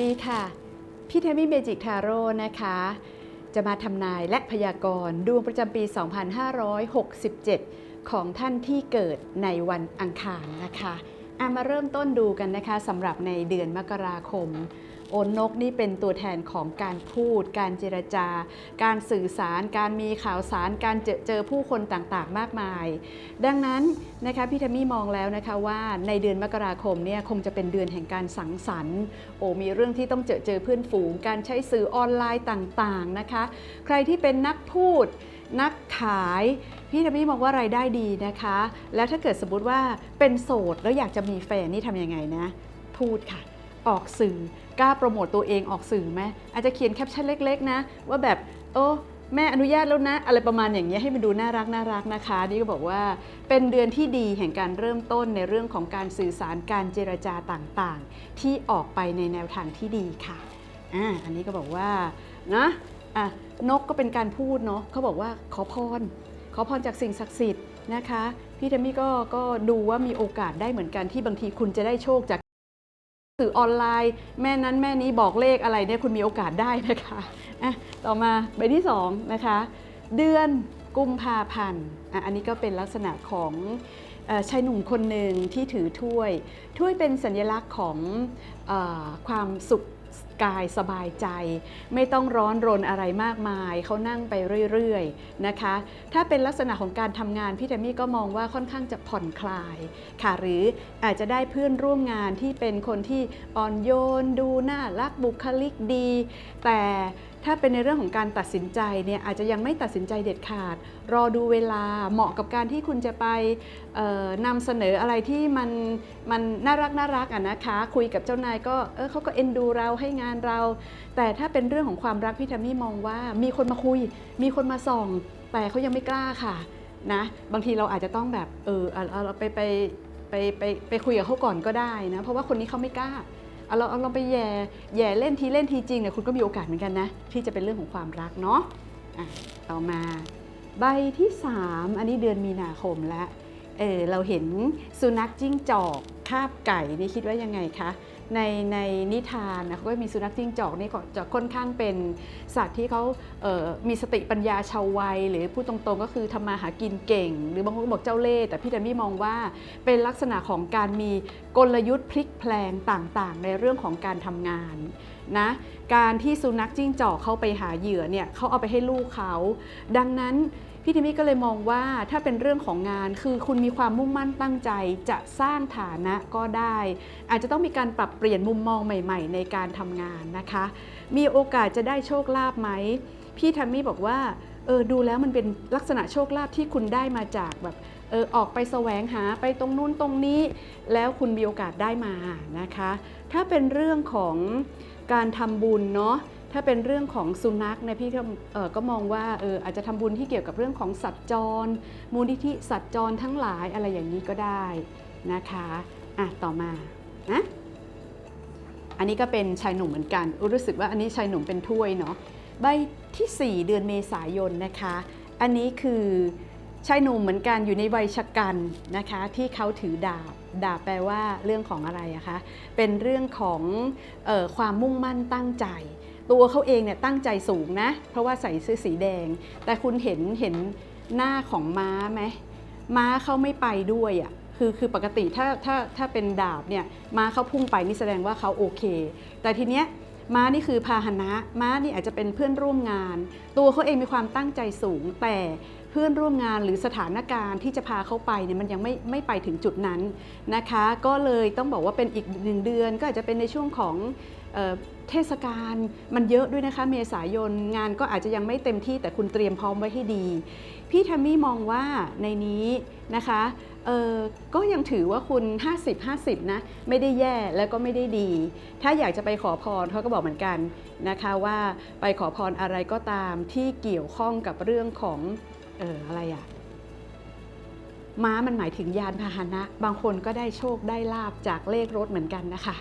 ดีค่ะ พี่เทมี่เมจิกทาโร่นะคะ จะมาทำนายและพยากรณ์ดวงประจำปี 2567 ของท่านที่เกิดในวันอังคารนะคะอามาเริ่มต้นดูกันนะคะสำหรับในเดือนมกราคม โอนนกนี่เป็นตัวแทนของการพูด การเจรจา การสื่อสาร การมีข่าวสาร การเจอเจอผู้คนต่างๆ มากมาย ดังนั้นนะคะพี่ทามี่มองแล้วนะคะว่าในเดือนมกราคมเนี่ยคงจะเป็นเดือนแห่งการสังสรรค์ โอ้มีเรื่องที่ต้องเจอเจอเพื่อนฝูง การใช้สื่อออนไลน์ต่างๆนะคะ ใครที่เป็นนักพูด นักขายพี่ทามี่มองว่ารายได้ดีนะคะ แล้วถ้าเกิดสมมติว่าเป็นโสดแล้วอยากจะมีแฟนนี่ทำยังไงนะ พูดค่ะ ออกสื่อ กล้าโปรโมตตัวเองออกสื่อไหมอาจจะเขียนแคปชั่นเล็กๆนะ ว่าแบบโอ้แม่อนุญาตแล้วนะ อะไรประมาณอย่างเงี้ยให้มันดูน่ารักน่ารักนะคะ นี่ก็บอกว่าเป็นเดือนที่ดีแห่งการเริ่มต้นในเรื่องของการสื่อสารการเจรจาต่างๆ ที่ออกไปในแนวทางที่ดีค่ะอ่าอันนี้ก็บอกว่านะอะนกก็เป็นการพูดเนาะเขาบอกว่าขอพร ขอพรจากสิ่งศักดิ์สิทธิ์นะคะ พี่เทมมี่ก็ก็ดูว่ามีโอกาสได้เหมือนกันที่บางทีคุณจะได้โชคจาก สื่อออนไลน์ แม่นั้นแม่นี้บอกเลขอะไรเนี่ยคุณมีโอกาสได้นะคะอะต่อมาใบที่2นะคะเดือนกุมภาพันธ์อันนี้ก็เป็นลักษณะของอชายหนุ่มคนหนึ่งที่ถือถ้วย ถ้วยเป็นสัญลักษณ์ของอความสุข กายสบายใจ ไม่ต้องร้อนรนอะไรมากมาย เขานั่งไปเรื่อยๆนะคะ ถ้าเป็นลักษณะของการทำงานพี่แทมมี่ก็มองว่าค่อนข้างจะผ่อนคลายค่ะ หรืออาจจะได้เพื่อนร่วมงานที่เป็นคนที่อ่อนโยน ดูน่ารักบุคลิกดี แต่ถ้าเป็นในเรื่องของการตัดสินใจเนี่ยอาจจะยังไม่ตัดสินใจเด็ดขาด รอดูเวลาเหมาะกับการที่คุณจะไปนำเสนออะไรที่มันมันน่ารักน่ารักอะนะคะ คุยกับเจ้านายก็เออเขาก็เอ็นดูเราให้งานเรา แต่ถ้าเป็นเรื่องของความรักพี่แทมมี่มองว่า มีคนมาคุย มีคนมาส่อง แต่เขายังไม่กล้าค่ะนะบางทีเราอาจจะต้องแบบเออเอาเอาเราไปไปไปไปไปคุยกับเขาก่อนก็ได้นะเพราะว่าคนนี้เขาไม่กล้าเอาเราเอาเราไปแย่แย่เล่นทีเล่นทีจริงเนี่ยคุณก็มีโอกาสเหมือนกันนะที่จะเป็นเรื่องของความรักเนาะอะต่อมาใบที่ 3 อันนี้เดือนมีนาคมแล้วเออเราเห็นสุนัขจิ้งจอกคาบไก่นี่คิดว่ายังไงคะ ในในนิทานนะเขาก็มีสุนัขจิ้งจอกนี่ก็จะค่อนข้างเป็นสัตว์ที่เขาเอ่อมีสติปัญญาชาววัย หรือพูดตรงๆ ก็คือทำมาหากินเก่ง หรือบางคนบอกเจ้าเล่ห์แต่พี่แดมมี่มองว่าเป็นลักษณะของการมีกลยุทธ์พลิกแพลงต่างๆ ในเรื่องของการทำงานนะการที่สุนัขจิ้งจอกเข้าไปหาเหยื่อเนี่ยเขาเอาไปให้ลูกเขา ดังนั้น พี่ทิมมี่ก็เลยมองว่าถ้าเป็นเรื่องของงานคือคุณมีความมุ่งมั่นตั้งใจจะสร้างฐานะก็ได้ อาจจะต้องมีการปรับเปลี่ยนมุมมองใหม่ ๆ ในการทำงานนะคะ มีโอกาสจะได้โชคลาภไหม พี่ทัมมี่บอกว่าเออดูแล้วมันเป็นลักษณะโชคลาภที่คุณได้มาจากแบบเออออกไปแสวงหาไปตรงนู้นตรงนี้ แล้วคุณมีโอกาสได้มานะคะ ถ้าเป็นเรื่องของการทำบุญเนาะ ถ้าเป็นเรื่องของสุนัขเนยพี่ก็เอ่อก็มองว่าเอออาจจะทำบุญที่เกี่ยวกับเรื่องของสัตว์จร มูลนิธิสัตว์จรทั้งหลายอะไรอย่างนี้ก็ได้นะคะอะต่อมานะอันนี้ก็เป็นชายหนุ่มเหมือนกัน รู้สึกว่าอันนี้ชายหนุ่มเป็นถ้วยเนาะใบที่ 4 เดือนเมษายนนะคะ อันนี้คือชายหนุ่มเหมือนกันอยู่ในวัยชะกันนะคะที่เขาถือดาบดาบแปลว่าเรื่องของอะไรอะคะเป็นเรื่องของออความมุ่งมั่นตั้งใจ ตัวเขาเองเนี่ยตั้งใจสูงนะ เพราะว่าใส่เสื้อสีแดง แต่คุณเห็นเห็นหน้าของม้าไหมม้าเขาไม่ไปด้วยอะ่ะคือคือปกติถ้าถ้าถ้าเป็นดาบเนี่ยม้าเขาพุ่งไปนี่แสดงว่าเขาโอเค แต่ทีเนี้ยม้านี่คือพาหนะม้านี่อาจจะเป็นเพื่อนร่วมงาน ตัวเขาเองมีความตั้งใจสูง แต่เพื่อนร่วมงานหรือสถานการณ์ที่จะพาเขาไปเนี่ยมันยังไม่ไม่ไปถึงจุดนั้นนะคะ ก็เลยต้องบอกว่าเป็นอีกหนึ่งเดือน ก็อาจจะเป็นในช่วงของ เทศกาลมันเยอะด้วยนะคะ เมษายนงานก็อาจจะยังไม่เต็มที่แต่คุณเตรียมพร้อมไว้ให้ดี พี่ทมมี่มองว่าในนี้นะคะเออก็ยังถือว่าคุณ 50-50 นะ ไม่ได้แย่แล้วก็ไม่ได้ดี ถ้าอยากจะไปขอพรเขาก็บอกเหมือนกันนะคะว่าไปขอพรอะไรก็ตามที่เกี่ยวข้องกับเรื่องของเอออะไรอะม้ามันหมายถึงยานพาหนะ บางคนก็ได้โชคได้ลาบจากเลขรถเหมือนกันนะคะ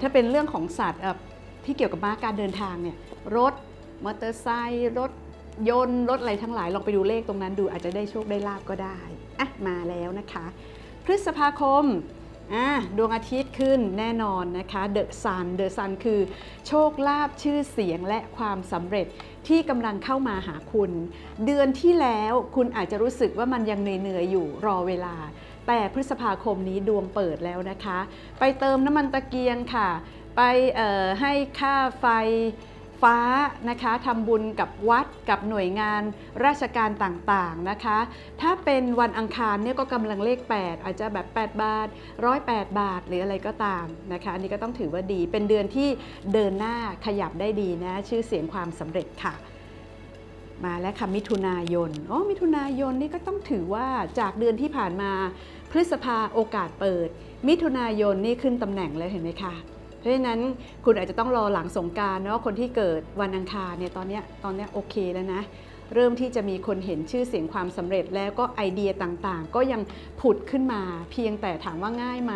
ถ้าเป็นเรื่องของสัตว์ที่เกี่ยวกับม้าการเดินทางเนี่ยรถมอเตอร์ไซค์รถยนต์รถอะไรทั้งหลายลองไปดูเลขตรงนั้นดูอาจจะได้โชคได้ลาบก็ได้อะมาแล้วนะคะ พฤษภาคมอ่าดวงอาทิตย์ขึ้นแน่นอนนะคะเดอะซันเดอะซันคือโชคลาภชื่อเสียงและความสำเร็จที่กำลังเข้ามาหาคุณ เดือนที่แล้วคุณอาจจะรู้สึกว่ามันยังเหนื่อยๆอยู่รอเวลา แต่พฤษภาคมนี้ดวงเปิดแล้วนะคะ ไปเติมน้ำมันตะเกียงค่ะ ไปให้ค่าไฟฟ้านะคะทำบุญกับวัดกับหน่วยงานราชการต่างๆนะคะ ถ้าเป็นวันอังคารเนี่ยก็กำลังเลข 8 อาจจะแบบ 8 บาท 108 บาท หรืออะไรก็ตามนะคะอันนี้ก็ต้องถือว่าดีเป็นเดือนที่เดินหน้าขยับได้ดีนะ ชื่อเสียงความสำเร็จค่ะ มาแล้วค่ะมิถุนายนอ๋อมิถุนายนนี่ก็ต้องถือว่าจากเดือนที่ผ่านมาพฤษภาโอกาสเปิด มิถุนายนนี่ขึ้นตำแหน่งเลยเห็นไหมคะเพราะฉะนั้นคุณอาจจะต้องรอหลังสงการเนาะคนที่เกิดวันอังคารเนี่ยตอนนี้ตอนนี้โอเคแล้วนะ เริ่มที่จะมีคนเห็นชื่อเสียงความสำเร็จแล้วก็ไอเดียต่างๆ ก็ยังผุดขึ้นมา เพียงแต่ถามว่าง่ายไหม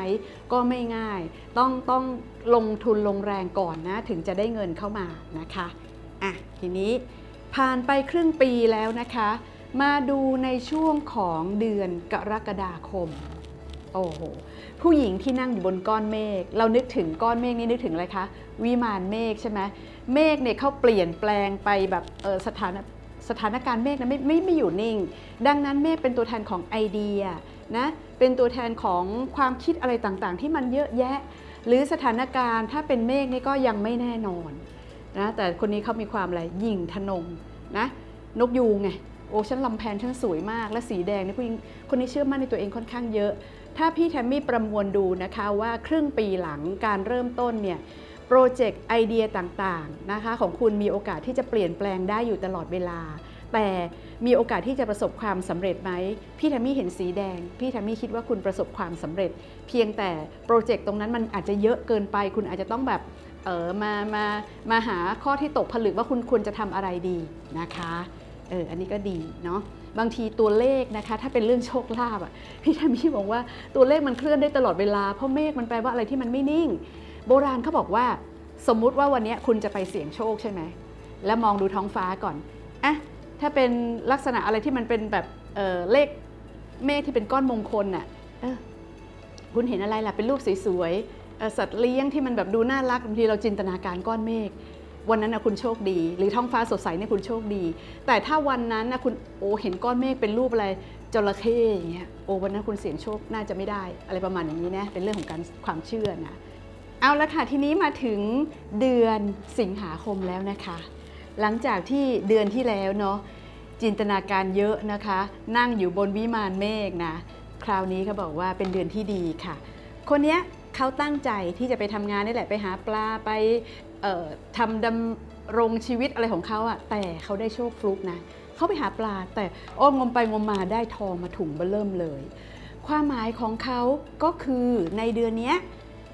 ก็ไม่ง่าย ต้องต้องลงทุนลงแรงก่อนนะถึงจะได้เงินเข้ามานะคะอะทีนี้ ผ่านไปครึ่งปีแล้วนะคะ มาดูในช่วงของเดือนกรกฎาคม โอ้โห ผู้หญิงที่นั่งอยู่บนก้อนเมฆ เรานึกถึงก้อนเมฆนี่นึกถึงอะไรคะ วิมานเมฆใช่ไหมเมฆเนี่ยเขาเปลี่ยนแปลงไปแบบเออสถานสถานการณ์เมฆนะไม่ไม่ไม่อยู่นิ่ง ดังนั้นเมฆเป็นตัวแทนของไอเดียนะเป็นตัวแทนของความคิดอะไรต่างๆ ที่มันเยอะแยะ หรือสถานการณ์ถ้าเป็นเมฆนี่ก็ยังไม่แน่นอน นะแต่คนนี้เขามีความอะไรยิ่งทะนงนะนกยูงไงโอ้ฉันลำแพนฉันสวยมาก และสีแดงนี่ผู้หญิงคนนี้เชื่อมั่นในตัวเองค่อนข้างเยอะ ถ้าพี่แทมมี่ประมวลดูนะคะว่าครึ่งปีหลังการเริ่มต้นเนี่ยโปรเจกต์ไอเดียต่างๆนะคะของคุณมีโอกาสที่จะเปลี่ยนแปลงได้อยู่ตลอดเวลา แต่มีโอกาสที่จะประสบความสำเร็จไหมพี่แทมมี่เห็นสีแดง พี่แทมมี่คิดว่าคุณประสบความสำเร็จ เพียงแต่โปรเจกต์ตรงนั้นมันอาจจะเยอะเกินไป คุณอาจจะต้องแบบ เออมามามาหาข้อที่ตกผลึกว่าคุณควรจะทำอะไรดีนะคะเอออันนี้ก็ดีเนาะบางทีตัวเลขนะคะ ถ้าเป็นเรื่องโชคลาภอะพี่ทมมี่บอกว่าตัวเลขมันเคลื่อนได้ตลอดเวลาเพราะเมฆมันแปลว่าอะไรที่มันไม่นิ่ง โบราณเขาบอกว่า สมมุติว่าวันนี้คุณจะไปเสี่ยงโชคใช่ไหมแล้วมองดูท้องฟ้าก่อนอะถ้าเป็นลักษณะอะไรที่มันเป็นแบบเออเลขเมฆที่เป็นก้อนมงคลน่ะเออคุณเห็นอะไรล่ะเป็นรูปสวย สัตว์เลี้ยงที่มันแบบดูน่ารักบางทีเราจินตนาการก้อนเมฆวันนั้นนะคุณโชคดี หรือท้องฟ้าสดใสเนี่ยคุณโชคดี แต่ถ้าวันนั้นนะคุณโอเห็นก้อนเมฆเป็นรูปอะไรจระเข้อย่างเงี้ยโอวันนั้นคุณเสี่ยงโชคน่าจะไม่ได้อะไรประมาณอย่างนี้นะเป็นเรื่องของการความเชื่อนะเอาละค่ะทีนี้มาถึงเดือนสิงหาคมแล้วนะคะ หลังจากที่เดือนที่แล้วเนาะจินตนาการเยอะนะคะ นั่งอยู่บนวิมานเมฆนะคราวนี้เขาบอกว่าเป็นเดือนที่ดีค่ะ คนเนี้ย เขาตั้งใจที่จะไปทำงานนี่แหละไปหาปลาไปทำดำรงชีวิตอะไรของเขาอะแต่เขาได้โชคฟลุกนะเขาไปหาปลา แต่อ้อมงมไปงมมาได้ทองมาถุงเบอเริ่มเลย ความหมายของเขาก็คือในเดือนนี้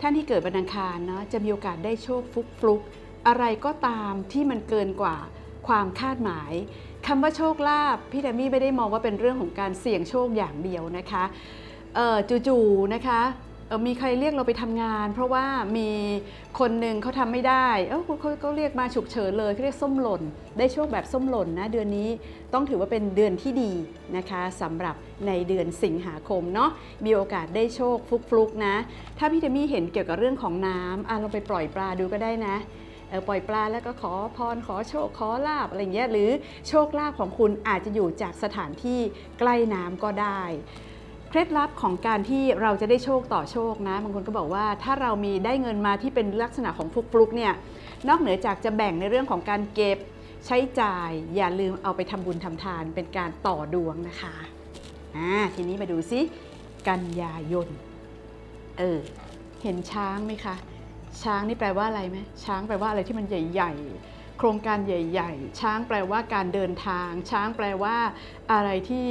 ท่านที่เกิดวันอังคารเนาะจะมีโอกาสได้โชคฟลุกฟลุกอะไรก็ตามที่มันเกินกว่าความคาดหมายคำว่าโชคลาภพี่แดมี่ไม่ได้มองว่าเป็นเรื่องของการเสี่ยงโชคอย่างเดียวนะคะจู่ๆนะคะ เออมีใครเรียกเราไปทำงาน เพราะว่ามีคนหนึ่งเขาทำไม่ได้เออเขาเขาเรียกมาฉุกเฉินเลยเขาเรียกส้มหล่น ได้โชคแบบส้มหล่นนะเดือนนี้ต้องถือว่าเป็นเดือนที่ดีนะคะสำหรับในเดือนสิงหาคมเนาะมีโอกาสได้โชคฟลุกๆนะ ถ้าพี่เทมี่เห็นเกี่ยวกับเรื่องของน้ำอะเราไปปล่อยปลาดูก็ได้นะปล่อยปลาแล้วก็ขอพรขอโชคขอลาบอะไรเงี้ยหรือโชคลาภของคุณอาจจะอยู่จากสถานที่ใกล้น้ำก็ได้ เคล็ดลับของการที่เราจะได้โชคต่อโชคนะบางคนก็บอกว่าถ้าเรามีได้เงินมาที่เป็นลักษณะของฟลุกเนี่ยนอกเหนือจากจะแบ่งในเรื่องของการเก็บใช้จ่าย อย่าลืมเอาไปทำบุญทำทานเป็นการต่อดวงนะคะอ่าทีนี้มาดูซิกันยายนเออเห็นช้างไหมคะช้างนี่แปลว่าอะไรไหมช้างแปลว่าอะไรที่มันใหญ่ ๆ โครงการใหญ่ ๆ ช้างแปลว่าการเดินทาง ช้างแปลว่าอะไรที่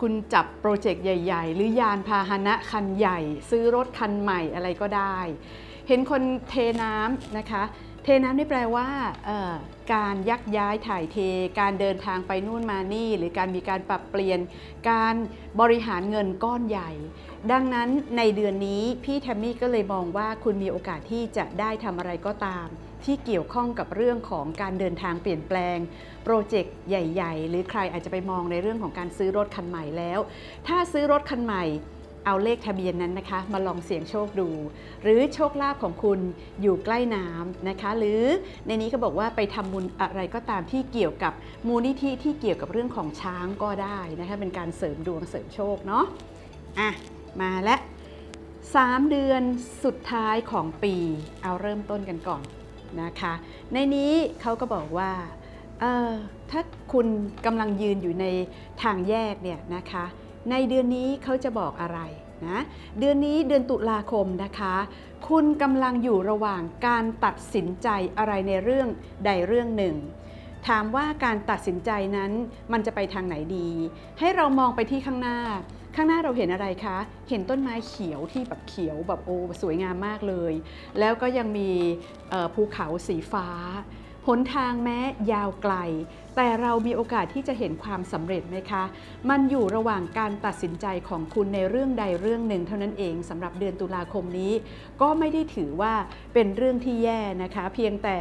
คุณจับโปรเจกต์ใหญ่ ๆ หรือยานพาหนะคันใหญ่ ซื้อรถคันใหม่อะไรก็ได้ เห็นคนเทน้ำนะคะ เทน้ำนี่แปลว่าการยักย้ายถ่ายเท การเดินทางไปนู่นมานี่ หรือการมีการปรับเปลี่ยน การบริหารเงินก้อนใหญ่ ดังนั้นในเดือนนี้พี่แทมมี่ก็เลยมองว่าคุณมีโอกาสที่จะได้ทำอะไรก็ตาม ที่เกี่ยวข้องกับเรื่องของการเดินทางเปลี่ยนแปลง โปรเจกต์ใหญ่ ๆ หรือใครอาจจะไปมองในเรื่องของการซื้อรถคันใหม่แล้ว ถ้าซื้อรถคันใหม่เอาเลขทะเบียนนั้นนะคะ มาลองเสี่ยงโชคดู หรือโชคลาภของคุณอยู่ใกล้น้ำนะคะ หรือในนี้ก็บอกว่าไปทำบุญอะไรก็ตามที่เกี่ยวกับมูลนิธิที่เกี่ยวกับเรื่องของช้างก็ได้นะคะเป็นการเสริมดวงเสริมโชคเนาะอะมาแล้ว3เดือนสุดท้ายของปีเอาเริ่มต้นกันก่อน นะคะ ในนี้เขาก็บอกว่าถ้าคุณกำลังยืนอยู่ในทางแยกเนี่ยนะคะ ในเดือนนี้เขาจะบอกอะไรนะเดือนนี้เดือนตุลาคมนะคะ คุณกำลังอยู่ระหว่างการตัดสินใจอะไรในเรื่องใดเรื่องหนึ่ง ถามว่าการตัดสินใจนั้นมันจะไปทางไหนดี ให้เรามองไปที่ข้างหน้า ข้างหน้าเราเห็นอะไรคะ เห็นต้นไม้เขียวที่แบบเขียวแบบโอ้สวยงามมากเลย แล้วก็ยังมีภูเขาสีฟ้า หนทางแม้ยาวไกล แต่เรามีโอกาสที่จะเห็นความสำเร็จไหมคะ มันอยู่ระหว่างการตัดสินใจของคุณในเรื่องใดเรื่องหนึ่ง เท่านั้นเองสำหรับเดือนตุลาคมนี้ ก็ไม่ได้ถือว่าเป็นเรื่องที่แย่นะคะ เพียงแต่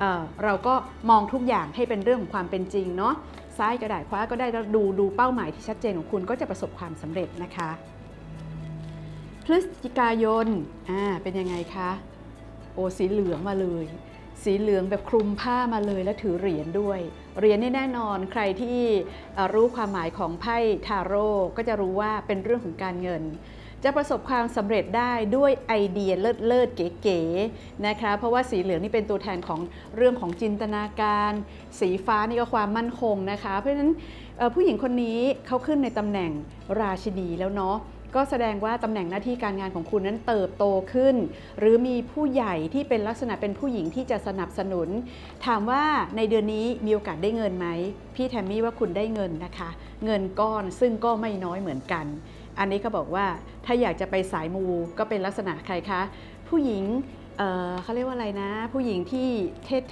เเราก็มองทุกอย่างให้เป็นเรื่องของความเป็นจริงเนาะ ซ้ายก็ได้ขวาก็ได้แล้วดูดูเป้าหมายที่ชัดเจนของคุณก็จะประสบความสำเร็จนะคะ พฤศจิกายนอ่าเป็นยังไงคะโอ้สีเหลืองมาเลย สีเหลืองแบบคลุมผ้ามาเลยและถือเหรียญด้วย เหรียญนี่แน่นอนใครที่รู้ความหมายของไพ่ทาโร่ก็จะรู้ว่าเป็นเรื่องของการเงิน จะประสบความสำเร็จได้ด้วยไอเดียเลิศเลิศๆเก๋ๆนะคะ เพราะว่าสีเหลืองนี่เป็นตัวแทนของเรื่องของจินตนาการ สีฟ้านี่ก็ความมั่นคงนะคะ เพราะฉะนั้นผู้หญิงคนนี้เขาขึ้นในตำแหน่งราชินีแล้วเนาะก็แสดงว่าตำแหน่งหน้าที่การงานของคุณนั้นเติบโตขึ้น หรือมีผู้ใหญ่ที่เป็นลักษณะเป็นผู้หญิงที่จะสนับสนุน ถามว่าในเดือนนี้มีโอกาสได้เงินไหม พี่แทมมี่ว่าคุณได้เงินนะคะ เงินก้อนซึ่งก็ไม่น้อยเหมือนกัน อันนี้ก็บอกว่าถ้าอยากจะไปสายมูก็เป็นลักษณะใครคะ ผู้หญิงเเขาเรียกว่าอะไรนะ ผู้หญิงที่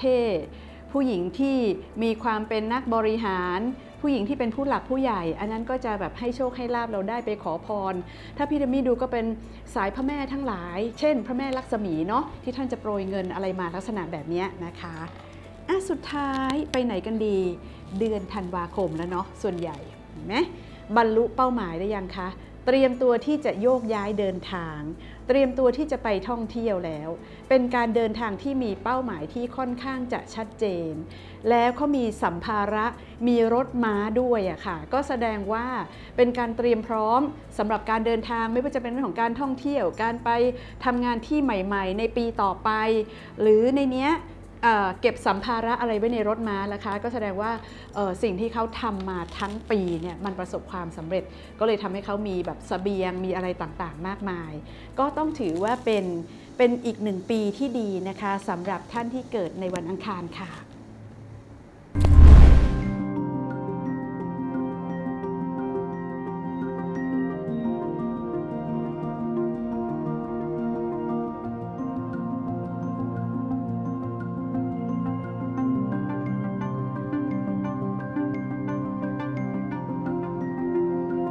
เท่ๆ ผู้หญิงที่มีความเป็นนักบริหาร ผู้หญิงที่เป็นผู้หลักผู้ใหญ่ อันนั้นก็จะแบบให้โชคให้ลาบเราได้ไปขอพร ถ้าพี่เดมี่ดูก็เป็นสายพระแม่ทั้งหลาย เช่น พระแม่ลักษมีเนาะที่ท่านจะโปรยเงินอะไรมาลักษณะแบบนี้นะคะอะสุดท้ายไปไหนกันดี เดือนธันวาคมแล้วเนาะส่วนใหญ่เห็นไหมบรรลุเป้าหมายได้ยังคะ เตรียมตัวที่จะโยกย้ายเดินทาง เตรียมตัวที่จะไปท่องเที่ยวแล้ว เป็นการเดินทางที่มีเป้าหมายที่ค่อนข้างจะชัดเจน แล้วเขามีสัมภาระมีรถม้าด้วยอะค่ะ ก็แสดงว่าเป็นการเตรียมพร้อมสำหรับการเดินทางไม่ว่าจะเป็นเรื่องของการท่องเที่ยว การไปทำงานที่ใหม่ ๆ ในปีต่อไป หรือในเนี้ย เก็บสัมภาระอะไรไว้ในรถม้านะคะ ก็แสดงว่าสิ่งที่เขาทำมาทั้งปีเนี่ยมันประสบความสำเร็จ ก็เลยทำให้เขามีแบบเสบียงมีอะไรต่างๆ มากมาย ก็ต้องถือว่าเป็นเป็นอีกหนึ่งปีที่ดีนะคะสำหรับท่านที่เกิดในวันอังคารค่ะ